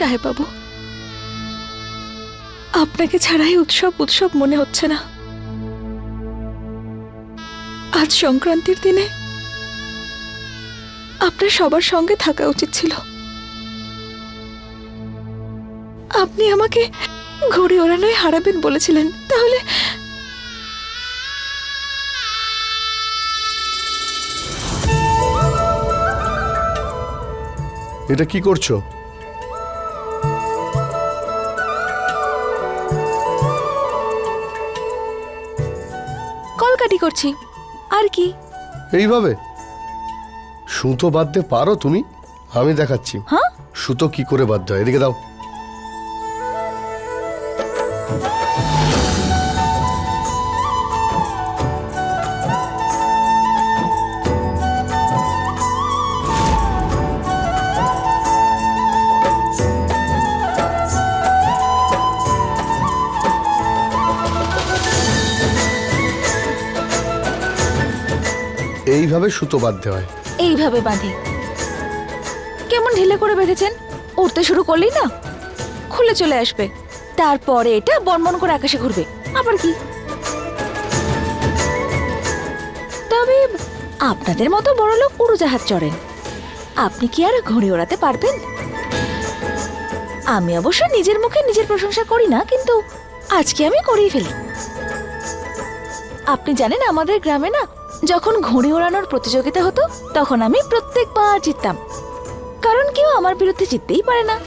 সাহেব বাবু আপনাকে ছাড়াই উৎসব উৎসব মনে হচ্ছে না। আজ সংক্রান্তির দিনে আপনার সবার সঙ্গে থাকা উচিত ছিল। আপনি আমাকে ঘড়ি ওড়ানোয় হারাবেন বলেছিলেন, তাহলে এটা কি করছ? করছি। আর কি? এইভাবে? সুতো বাঁধতে পারো তুমি? আমি দেখাচ্ছি। হ্যাঁ? সুতো কি করে বাঁধতে হয়? এদিকে দাও। এইভাবে সুতো বাঁধতে হয়। এইভাবে বাঁধে। কেমন ঢিলে করে বেঁধেছেন? উঠতে শুরু করলেই না? খুলে চলে আসবে। তারপরে এটা বনবন করে আকাশে ঘুরবে। আবার কি? তবে আপনাদের মতো বড় লোক উড়োজাহাজ চড়েন। আপনি কি আর ঘুরে ওড়াতে পারবেন? আমি অবশ্য নিজের মুখে নিজের প্রশংসা করি না, কিন্তু আজকে আমি করেই ফেলি। আপনি জানেন আমাদের গ্রামে না যখন ঘুড়ি ওড়ানোর প্রতিযোগিতা হতো, তখন আমি প্রত্যেকবার জিততাম। কারণ কেউ আমার বিরুদ্ধে জিততেই পারে না।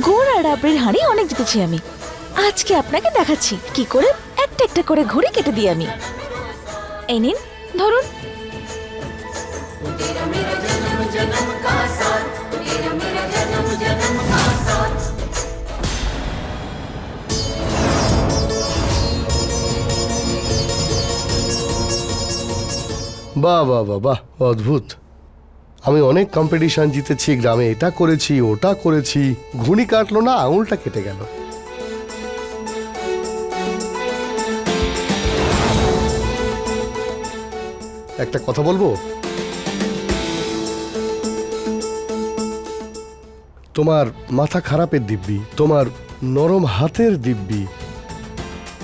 ঘোড় আর রাবড়ির হাঁড়ি অনেক জিতেছি আমি। আজকে আপনাকে দেখাচ্ছি কি করে একটা একটা করে ঘুড়ি কেটে দিই আমি। এই নিন, ধরুন। বাহ বাহ বাহ বাহ, অদ্ভুত। আমি অনেক কম্পিটিশন জিতেছি, গ্রামে এটা করেছি, ওটা করেছি। ঘুড়ি কাটলো না, আঙুলটা কেটে গেল। একটা কথা বলব? তোমার মাথা খারাপের দিব্যি, তোমার নরম হাতের দিব্যি,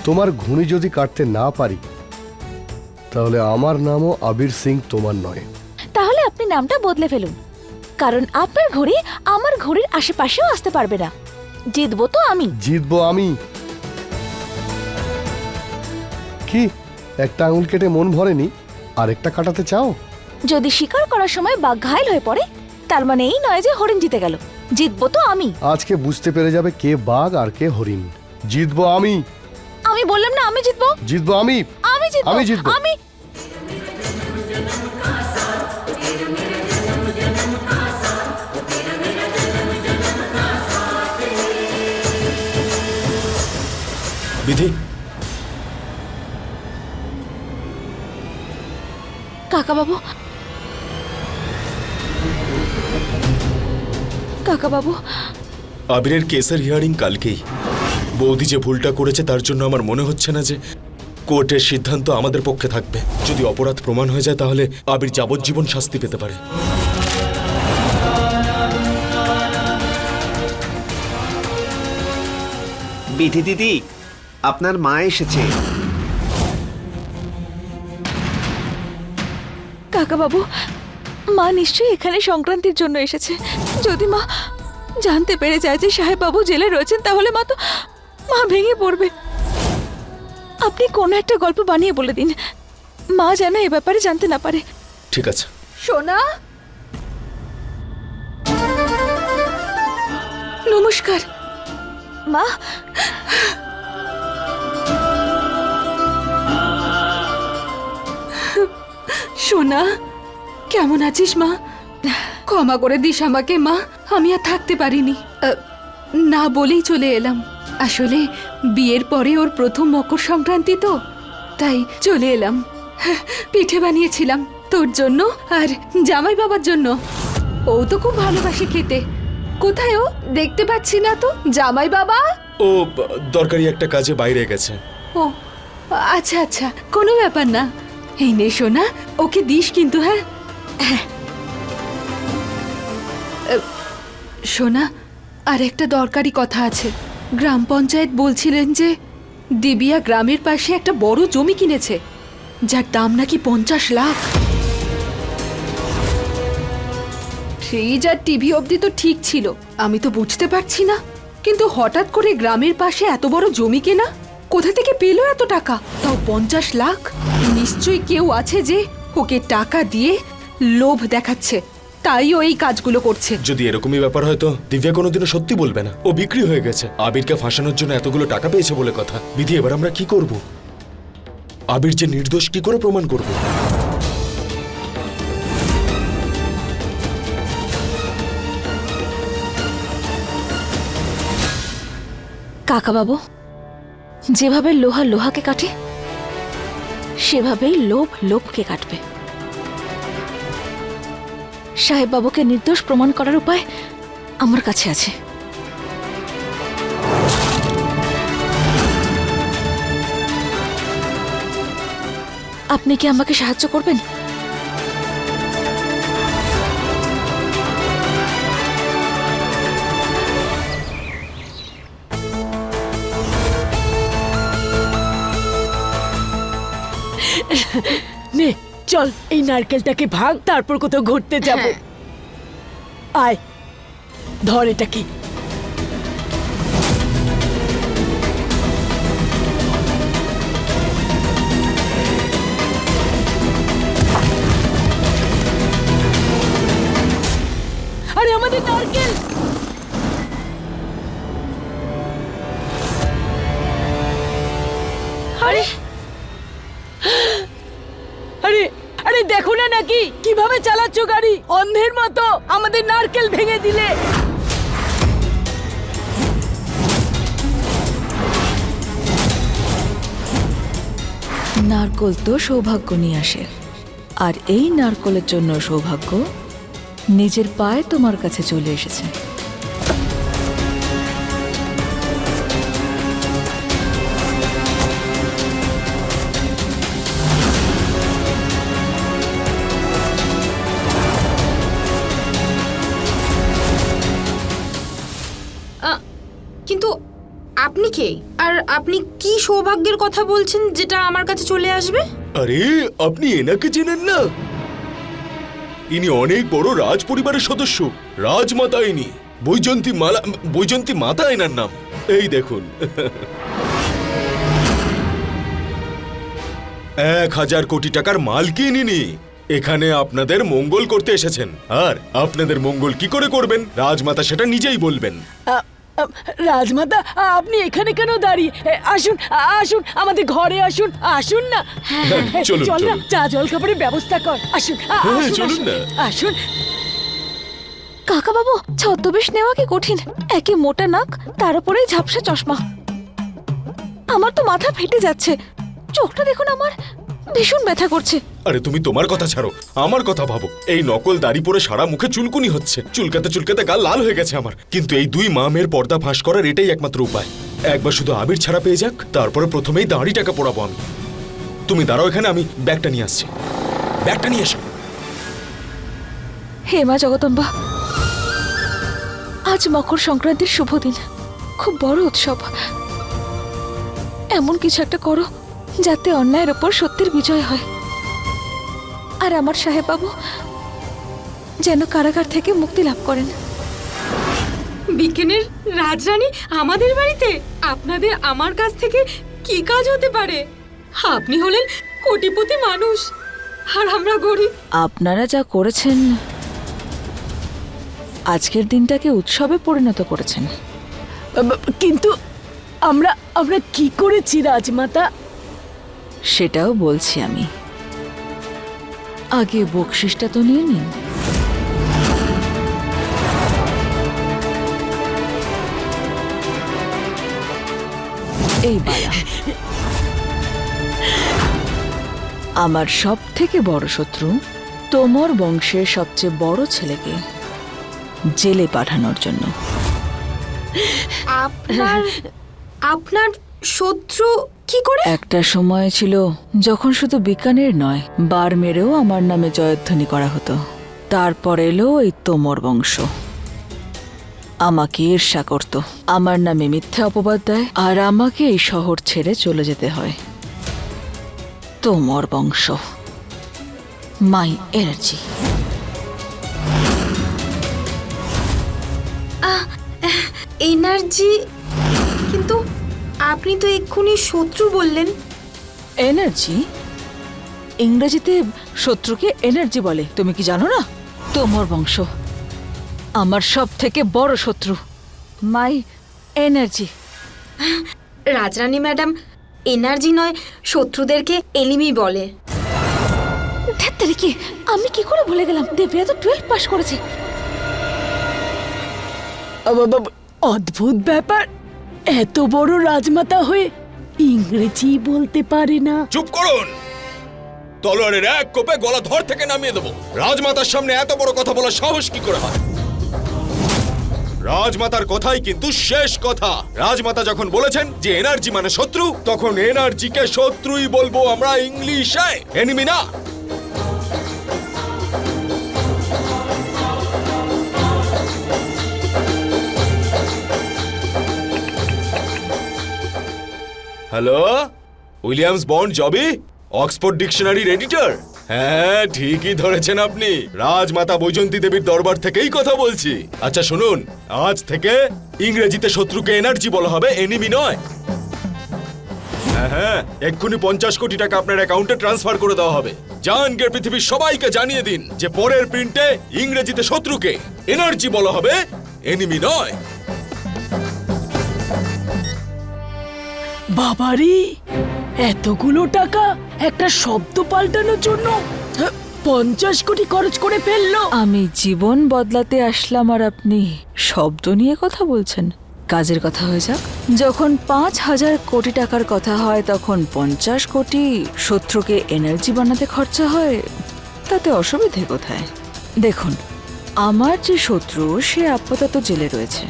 তোমার ঘুড়ি যদি কাটতে না পারি তাহলে আমার নামও আবির সিং তোমার নয়। তাহলে আপনি নামটা বদলে ফেলুন। কারণ আপনার ঘড়ি আমার ঘড়ির আশেপাশেও আসতে পারবে না। জিতবো তো আমি। জিতবো আমি। কি? একটা আঙুল কেটে মন ভরেনি? আরেকটা কাটাতে চাও? যদি শিকার করার সময় বাঘ ঘায়ল হয়ে পড়ে তার মানে এই নয় যে হরিণ জিতে গেল। জিতবো তো আমি। আজকে বুঝতে পেরে যাবে কে বাঘ আর কে হরিণ। জিতবো আমি। আমি বললাম না আমি জিতবো। জিতবো আমি। আমি জিতবো। আমি জিতবো। আমি বিধি। কাকা বাবু কাকা বাবু আবিরের কেসের হিয়ারিং কালকেই। বৌদি যে ভুলটা করেছে তার জন্য আমার মনে হচ্ছে না যে কোর্টের সিদ্ধান্ত আমাদের পক্ষে থাকবে। যদি অপরাধ প্রমাণ হয়ে যায় তাহলে আবির যাবজ্জীবন শাস্তি পেতে পারে। বিধি দিদি আপনার মা এসেছে। কাকা বাবু মা নিশ্চয়ই এখানে সংক্রান্তির জন্য এসেছে। যদি মা জানতে পেরে যায় যে সাহেব বাবু জেলে রয়েছেন তাহলে মা তো মা ভেঙে পড়বে। আপনি কোনো একটা গল্প বানিয়ে বলে দিন। মা যেন এ ব্যাপারে জানতে না পারে। ঠিক আছে। সোনা? নমস্কার। মা? সোনা কেমন আছিস মা? ক্ষমা করে দিস আমাকে মা। আমি আর থাকতে পারিনি। না বলেই চলে এলাম। আসলে বিয়ের পরে ওর প্রথম মকর সংক্রান্তি তো তাই চলে এলাম। হ্যাঁ, পিঠে বানিয়েছিলাম তোর জন্য আর জামাই বাবার জন্য। ও তো খুব ভালোবাসে খেতে। কোথায় ও? দেখতে পাচ্ছি না তো জামাই বাবা? ও দরকারি একটা কাজে বাইরে গেছে। ও আচ্ছা আচ্ছা কোনো ব্যাপার না। এই নে সোনা ওকে দিস কিন্তু হ্যাঁ? আহ, সোনা আর একটা দরকারি কথা আছে। গ্রাম পঞ্চায়েত বলছিলেন যে দিবিয়া গ্রামের পাশে একটা বড় জমি কিনেছে, যার দাম নাকি পঞ্চাশ লাখ। সেই যার টিভি অবধি তো ঠিক ছিল, আমি তো বুঝতে পারছি না। কিন্তু হঠাৎ করে গ্রামের পাশে এত বড় জমি কেনা, কোথা থেকে পেল এত টাকা? তাও পঞ্চাশ লাখ? নিশ্চয়ই কেউ আছে যে ওকে টাকা দিয়ে লোভ দেখাচ্ছে। তাই ও এই কাজগুলো করছে। যদি এরকমই ব্যাপার হয় তো দিব্যা কোনোদিনও সত্যি বলবে না। ও বিক্রি হয়ে গেছে। আবিরকে ফাঁসানোর জন্য এতগুলো টাকা পেয়েছে বলে কথা। বিধি এবার আমরা কি করব? আবির যে নির্দোষ কি করে প্রমাণ করব? কাকা বাবু যেভাবে লোহা লোহাকে কাটে সেভাবেই লোভ লোভকে কাটবে। সাহেব বাবুকে নির্দোষ প্রমাণ করার উপায় আমার কাছে আছে। আপনি কি আমাকে সাহায্য করবেন? নে চল এই নারকেলটাকে ভাঙ তারপর কোথাও ঘুরতে যাব। আয় ধর এটাকে। আরে আমাদের নারকেল! আরে আরে কীভাবে চালাচ্ছ গাড়ি। অন্ধের মতো আমাদের নারকেল ভেঙে দিলে। নারকল তো সৌভাগ্য নিয়ে আসে। আর এই নারকলের জন্য সৌভাগ্য নিজের পায়ে তোমার কাছে চলে এসেছে। আপনি কে? আর আপনি কি সৌভাগ্যের কথা বলছেন যেটা আমার কাছে চলে আসবে? আরে আপনি এনাকে চেনেন না? ইনি অনেক বড় রাজ পরিবারের সদস্য রাজমাতা ইনি। বৈজন্তী মালা বৈজন্তী মাতা এনার নাম। এই দেখুন। এক হাজার কোটি টাকার মালকিন ইনি এখানে আপনাদের মঙ্গল করতে এসেছেন। আর আপনাদের মঙ্গল কি করে করবেন? রাজমাতা সেটা নিজেই বলবেন। আ- আ- রাজমাতা আপনি এখানে কেন দাঁড়িয়ে? আসুন আসুন আমাদের ঘরে আসুন। আসুন না। এ, চলুন, চল না চা জল খাবারের ব্যবস্থা কর। আসুন হ্যাঁ, আসুন, চলুন আসুন, না। আসুন। কাকা বাবু ছদ্মবেশ নেওয়া কি কঠিন? একে মোটা নাক তার উপরেই ঝাপসা চশমা। আমার তো মাথা ফেটে যাচ্ছে। চোখটা দেখুন আমার। ভীষণ ব্যথা করছে। আরে তুমি তোমার কথা ছাড়ো আমার কথা ভাবো। এই নকল দাড়ি পরে সারা মুখে চুলকুনি হচ্ছে। চুলকাতে চুলকাতে গাল লাল হয়ে গেছে আমার। কিন্তু এই দুই মা মেয়ের পর্দা ফাঁস করার এটাই একমাত্র উপায়। একবার শুধু আবির ছাড়া পেয়ে যাক তারপরে প্রথমেই দাড়িটাকে পড়াবো আমি। তুমি দাঁড়াও এখানে আমি ব্যাগটা নিয়ে আসছি। ব্যাগটা নিয়ে এসো। হে মা জগদম্বা আজ মকর সংক্রান্তির শুভ দিন। খুব বড় উৎসব। এমন কিছু একটা করো। যাতে অন্যায়ের ওপর সত্যের বিজয় হয়। আর আমার সাহেব বাবু যেন কারাগার থেকে মুক্তি লাভ করেন। বিজ্ঞানের রাজরানী আমাদের বাড়িতে? আপনাদের আমার কাছ থেকে কি কাজ হতে পারে? আপনি হলেন কোটিপতি মানুষ আর আমরা গরিব। আপনারা যা করেছেন আজকের দিনটাকে উৎসবে পরিণত করেছেন। কিন্তু আমরা আমরা কি করেছি রাজমাতা? সেটাও বলছি আমি। আগে বকশিসটা তো নিয়ে নিন। এই বালা। আমার সব থেকে বড় শত্রু তোমর বংশের সবচেয়ে বড় ছেলেকে জেলে পাঠানোর জন্য। আপনার আপনার শত্রু কি করে? একটা সময় ছিল যখন শুধু বিকানের নয় বার মেরেও আমার নামে জয়ধ্বনি করা হতো। তারপর এলো এই তোমর বংশ। আমাকে ঈর্ষা করত। আমার নামে মিথ্যে অপবাদ দেয় আর আমাকে এই শহর ছেড়ে চলে যেতে হয়। তোমর বংশ। My energy. এনার্জি? কিন্তু আপনি তো এক্ষুনি শত্রু বললেন। এনার্জি ইংরেজিতে শত্রুকে এনার্জি বলে তুমি কি জানো না? তোমার বংশ। আমার সব থেকে বড় শত্রু my energy Rajrani madam energy নয় শত্রুদেরকে এলিমি বলে। কি? আমি কি করে ভুলে গেলাম? দেবিয়া তো টুয়েলভ পাস করেছে। অদ্ভুত ব্যাপার। এত বড় রাজমাতা হয়ে ইংরেজি বলতে পারে না। চুপ করুন। তলোয়ারের এক কোপে গলা ধর থেকে নামিয়ে দেবো। রাজমাতার সামনে এত বড় কথা বলার সাহস কি করে হয়? রাজমাতার কথাই কিন্তু শেষ কথা। রাজমাতা যখন বলেছেন যে এনার্জি মানে শত্রু, তখন এনার্জিকে শত্রুই বলব আমরা ইংলিশে। এনিমি না। হ্যালো? উইলিয়ামস বন্ড, জবি? অক্সফোর্ড ডিকশনারির এডিটর? হ্যাঁ ঠিকই ধরেছেন আপনি। রাজমাতা বৈজন্তী দেবীর দরবার থেকেই কথা বলছি। আচ্ছা শুনুন। আজ থেকে ইংরেজিতে শত্রুকে এনার্জি বলা হবে এনিমি নয়। হ্যাঁ হ্যাঁ এক্ষুনি পঞ্চাশ কোটি টাকা আপনার অ্যাকাউন্টে ট্রান্সফার করে দেওয়া হবে। গিয়ে পৃথিবীর সবাইকে জানিয়ে দিন যে পরের প্রিন্টে ইংরেজিতে শত্রুকে এনার্জি বলা হবে এনিমি নয়। বাবারে, এতগুলো টাকা একটা শব্দ পাল্টানোর জন্য পঞ্চাশ কোটি খরচ করে ফেলল। আমি জীবন বদলাতে আসলাম আর আপনি শব্দ নিয়ে কথা বলছেন। কাজের কথা হয়ে যাক। যখন পাঁচ হাজার কোটি টাকার কথা হয়, তখন পঞ্চাশ কোটি শত্রুকে এনার্জি বানাতে খরচা হয়। তাতে অসুবিধে কোথায়? দেখুন, আমার যে শত্রু, সে আপাতত জেলে রয়েছে।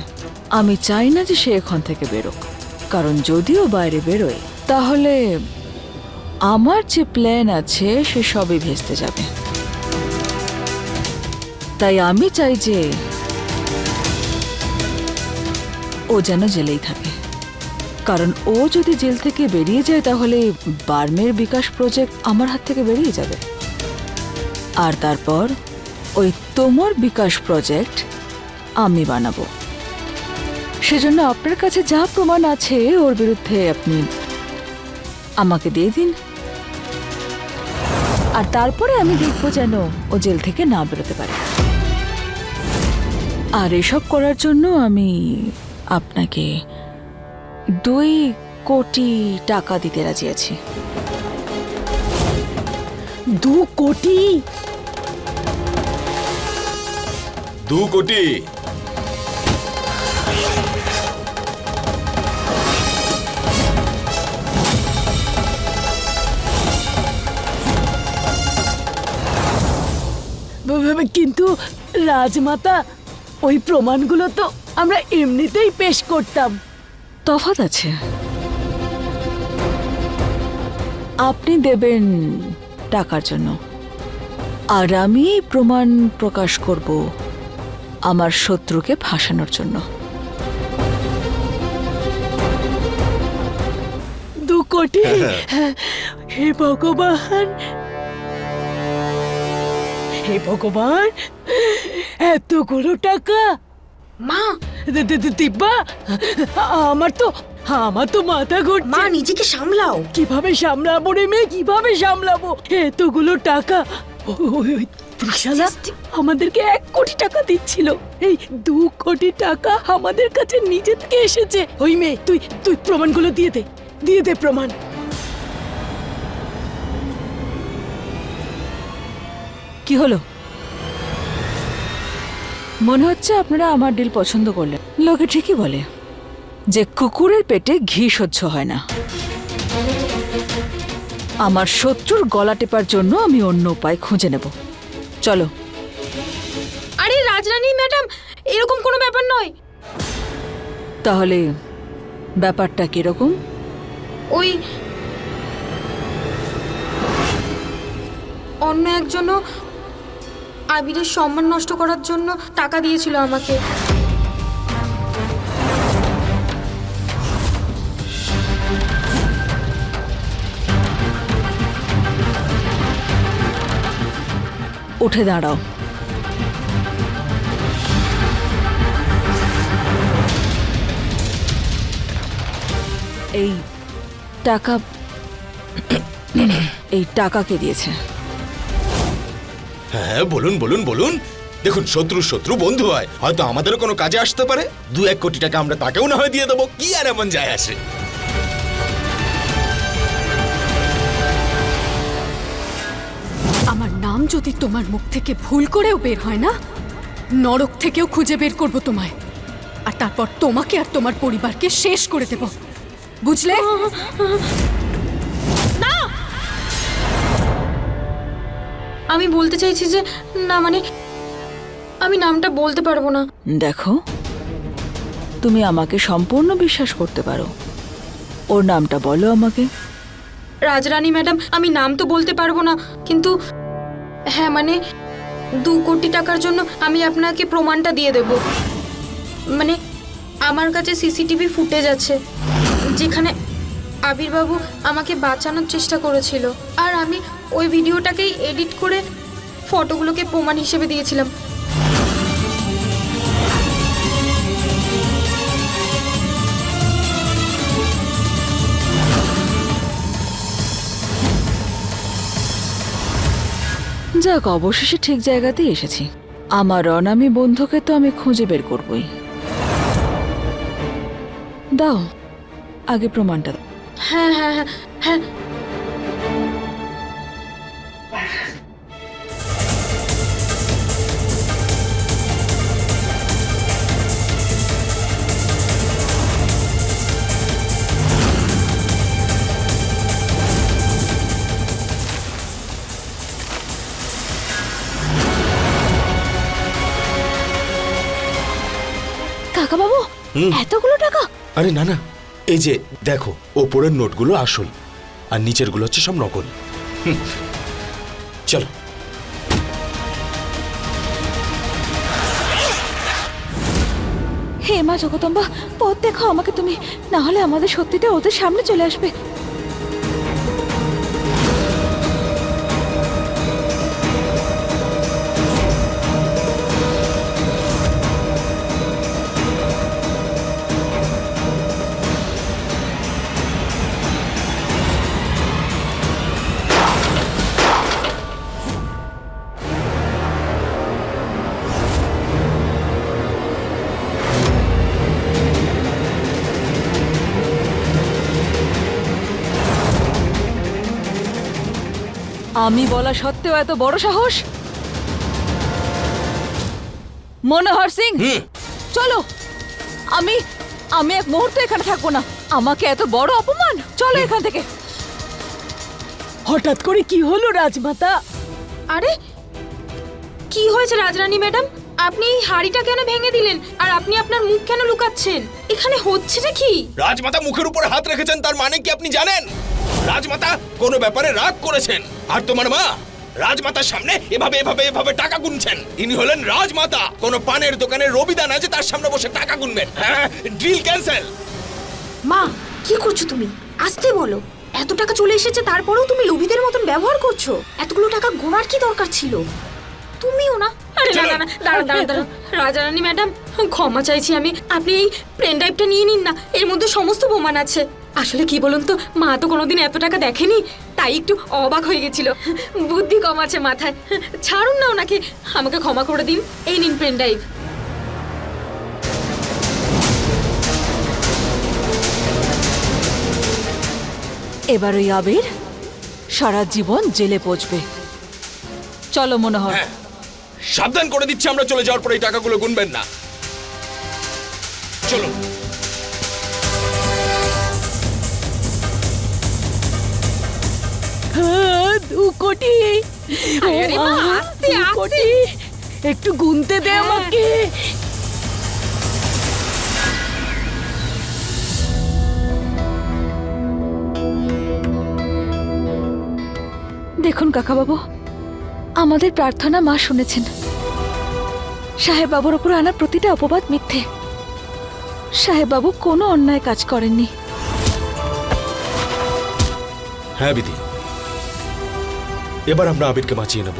আমি চাই না যে সে এখান থেকে বেরোক। কারণ যদিও বাইরে বেরোয় তাহলে আমার যে প্ল্যান আছে, সে সবই ভেস্তে যাবে। তাই আমি চাই যে ও যেন জেলেই থাকে। কারণ ও যদি জেল থেকে বেরিয়ে যায়, তাহলে বার্মের বিকাশ প্রজেক্ট আমার হাত থেকে বেরিয়ে যাবে। আর তারপর ওই তোমার বিকাশ প্রজেক্ট আমি বানাবো। সেজন্য আপনার কাছে যা প্রমাণ আছে ওর বিরুদ্ধে আপনি আমাকে দিয়ে দিন। আর তারপরে আমি দেখব যেন ও জেল থেকে না বেরোতে পারে। আর এসব করার জন্য আমি আপনাকে দুই কোটি টাকা দিতে রাজি আছি। দু কোটি? দু কোটি। কিন্তু রাজমাতা ওই প্রমাণগুলো তো আমরা এমনিতেই পেশ করতাম। তফাৎ আছে। আপনি দেবেন টাকার জন্য। আর আমি প্রমাণ প্রকাশ করব আমার শত্রুকে ফাঁসানোর জন্য। দু কোটি হে ভগবান! হে ভগবান এতগুলো টাকা। মা! দিব্যা আমার তো আমার তো মাথা মা নিজেকে সামলাও। কীভাবে সামলাবো রে মেয়ে? কীভাবে সামলাবো? এতগুলো টাকা। ত্রিশালা। আমাদেরকে এক কোটি টাকা দিচ্ছিল। এই দু কোটি টাকা আমাদের কাছে নিজে থেকে এসেছে। ওই মেয়ে তুই তুই প্রমাণগুলো দিয়ে দে। দিয়ে দে প্রমাণ। কি হলো? মনে হচ্ছে আপনারা আমার ডিল পছন্দ করলেন। লোকে ঠিকই বলে যে কুকুরের পেটে ঘি সহ্য হয় না। আমার শত্রুর গলা টেপার জন্য আমি অন্য উপায় খুঁজে নেব। চলো। আরে রাজরানী ম্যাডাম এরকম কোনো ব্যাপার নয়। তাহলে ব্যাপারটা কীরকম? ওই অন্য একজনও আবিরের সম্মান নষ্ট করার জন্য টাকা দিয়েছিল আমাকে। উঠে দাঁড়াও। এই টাকা এই টাকা কে দিয়েছে? হ্যাঁ বলুন বলুন বলুন। দেখুন শত্রু শত্রু বন্ধু হয়। হয়তো আমাদেরও কোনো কাজে আসতে পারে। দু এক কোটি টাকা আমরা তাকেও না হয় দিয়ে দেবো। কি আর এমন যায় আসে আমার নাম যদি তোমার মুখ থেকে ভুল করেও বের হয় না, নরক থেকেও খুঁজে বের করব তোমায়। আর তারপর তোমাকে আর তোমার পরিবারকে শেষ করে দেব। বুঝলে? আমি বলতে চাইছি যে না মানে আমি নামটা বলতে পারব না। দেখো তুমি আমাকে সম্পূর্ণ বিশ্বাস করতে পারো। ওর নামটা বলো আমাকে। রাজরানী ম্যাডাম আমি নাম তো বলতে পারব না কিন্তু হ্যাঁ মানে দু কোটি টাকার জন্য আমি আপনাকে প্রমাণটা দিয়ে দেব। মানে আমার কাছে সিসিটিভি ফুটেজ আছে যেখানে আবিরবাবু আমাকে বাঁচানোর চেষ্টা করেছিল। আর আমি ওই ভিডিওটাকেই এডিট করে ফটোগুলোকে প্রমাণ হিসেবে দিয়েছিলাম। যাক, অবশেষে ঠিক জায়গাতেই এসেছি। আমার অনামী বন্ধুকে তো আমি খুঁজে বের করবই। দাও, আগে প্রমাণটা দাও। হ্যাঁ হ্যাঁ হ্যাঁ হ্যাঁ কাকা বাবু হুম। এতগুলো টাকা আরে না না এই যে, দেখো, ওপরের নোটগুলো আসল, আর নিচেরগুলো হচ্ছে সব নকল। চলো হে মা জগদম্বা, পথ দেখো আমাকে তুমি, না হলে আমাদের সত্যিটা ওদের সামনে চলে আসবে আমি বলা সত্ত্বেও এত বড় সাহস? মনোহর সিং! চলো! আমি আমি এক মুহূর্ত এখানে থাকব না। আমাকে এত বড় অপমান! চলো এখান থেকে। হঠাৎ করে কি হলো রাজমাতা? আরে কি হয়েছে রাজরানী ম্যাডাম? আপনি এই হাড়িটা কেন ভেঙে দিলেন? আর আপনি আপনার মুখ কেন লুকাচ্ছেন? এখানে হচ্ছেটা কি? রাজমাতা মুখের উপর হাত রেখেছেন তার মানে কি আপনি জানেন? রাজমাতা কোনো ব্যাপারে রাগ করেছেন। আর তোমার মা রাজমাতার সামনে এভাবে এভাবে এভাবে টাকা গুনছেন। ইনি হলেন রাজমাতা। কোনো পানের দোকানে রবিদান আছে তার সামনে বসে টাকা গুনবেন। হ্যাঁ ড্রিল ক্যান্সেল। মা কি করছ তুমি? আসতে বলো। এত টাকা চলে এসেছে তারপরেও তুমি লোভীদের মতন ব্যবহার করছ। এতগুলো টাকা গোনার কি দরকার ছিল? তুমিও না? আরে না না দাঁড়ান দাঁড়ান দাঁড়ান রাজারানী ম্যাডাম ক্ষমা চাইছি আমি। আপনি এই পেন ড্রাইভটা নিয়ে নিন না। এর মধ্যে সমস্ত প্রমাণ আছে। আসলে কি বলুন তো মা তো কোনোদিন এত টাকা দেখেনি তাই একটু অবাক হয়ে গেছিল। বুদ্ধি কম আছে মাথায়। ছাড়ুন না ওনাকে আমাকে ক্ষমা করে দিন। এই নিন পেন ড্রাইভ। এবার ওই আবির সারা জীবন জেলে পচবে। চলো মনোহর। হ্যাঁ সাবধান করে দিচ্ছি আমরা চলে যাওয়ার পরে এই টাকাগুলো গুনবেন না। চলুন। দু কোটি। ও আরে মা, মা, আস্তে, দু আস্তে। কোটি। একটু গুনতে দে আমাকে। দেখুন কাকাবাবু আমাদের প্রার্থনা মা শুনেছেন। সাহেব বাবুর উপর আনা প্রতিটা অপবাদ মিথ্যে। সাহেব বাবু কোনো অন্যায় কাজ করেননি। হ্যাঁ বিধি। এবার আমরা আবিরকে বাঁচিয়ে নেব।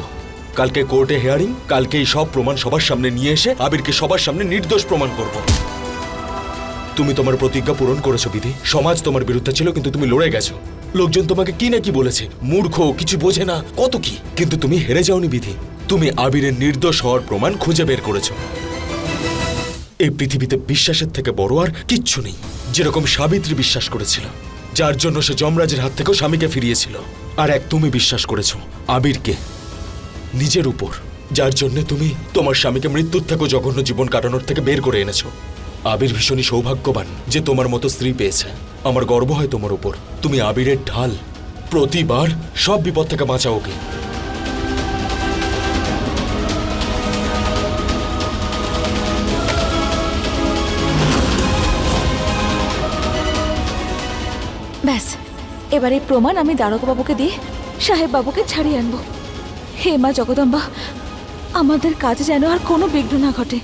কালকে কোর্টে হেয়ারিং কালকে এই সব প্রমাণ সবার সামনে নিয়ে এসে আবিরকে সবার সামনে নির্দোষ প্রমাণ করব। তুমি তোমার প্রতিজ্ঞা পূরণ করেছ, বিধি। সমাজ তোমার বিরুদ্ধে ছিল, কিন্তু তুমি লড়ে গেছো। লোকজন তোমাকে কি না কি বলেছে? মূর্খ, কিছু বোঝে না। কত কি? কিন্তু তুমি হেরে যাওনি, বিধি। তুমি আবিরের নির্দোষ হওয়ার প্রমাণ খুঁজে বের করেছ। এই পৃথিবীতে বিশ্বাসের থেকে বড় আর কিচ্ছু নেই। যেরকম সাবিত্রী বিশ্বাস করেছিল, যার জন্য সে যমরাজের হাত থেকেও স্বামীকে ফিরিয়েছিল। আর এক তুমি বিশ্বাস করেছ আবিরকে নিজের উপর, যার জন্য তুমি তোমার স্বামীকে মৃত্যুর থেকে জঘন্য জীবন কাটানোর থেকে বের করে এনেছ। আবির ভীষণই সৌভাগ্যবান যে তোমার মতো স্ত্রী পেয়েছে। আমার গর্ব হয় তোমার উপর। তুমি আবিরের ঢাল। প্রতিবার সব বিপদ থেকে বাঁচাও ওকে। এবার এই প্রমাণ আমি বাবুকে দিয়ে সাহেব বাবুকে ছাড়িয়ে আনবো হে মা জগদম্বা আমাদের কাজে যেন আর কোনো বিঘ্ন না ঘটে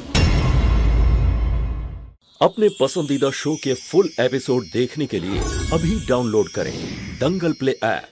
अपने पसंदीदा शो के फुल एपिसोड देखने के लिए अभी डाउनलोड करें दंगल प्ले ऐप